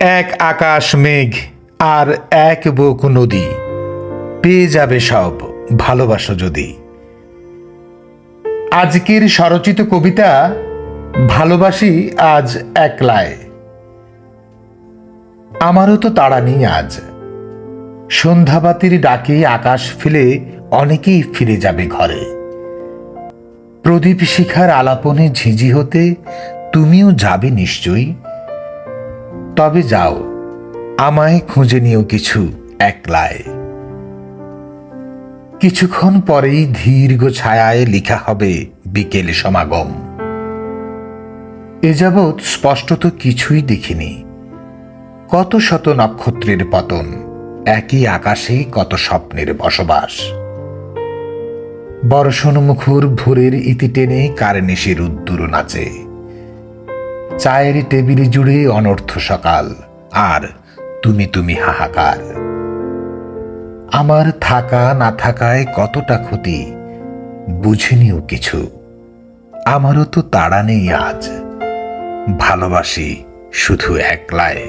এক আকাশ মেঘ আর এক বুক নদী। পেয়ে যাবে সব, ভালোবাসো যদি। আজকের স্বরচিত কবিতা, ভালোবাসি আজ একলায় আমারও তো তাড়া নেই আজ। সন্ধ্যাবাতির ডাকে আকাশ ফেলে অনেকেই ফিরে যাবে ঘরে। প্রদীপ শিখার আলাপনে ঝিঝি হতে তুমিও যাবে নিশ্চয়ই। তবে যাও, আমায় খুঁজে নিও কিছু একলায়। কিছুক্ষণ পরেই দীর্ঘ ছায়ায় লেখা হবে বিকেল সমাগম। এ যাবৎ স্পষ্টত কিছুই দেখিনি। কত শত নক্ষত্রের পতন, একই আকাশে কত স্বপ্নের বসবাস। বর্ষণ মুখর ভোরের ইতি টেনে কারেনিসের উদ্দুর নাচে। চায়ের টেবিল জুড়ে অনর্থ সকাল। আর তুমি তুমি হাহাকার। আমার থাকা না থাকায় কতটা ক্ষতি, বুঝিনিও কিছু। আমারও তো তাড়া নেই আজ। ভালোবাসি শুধু একলায়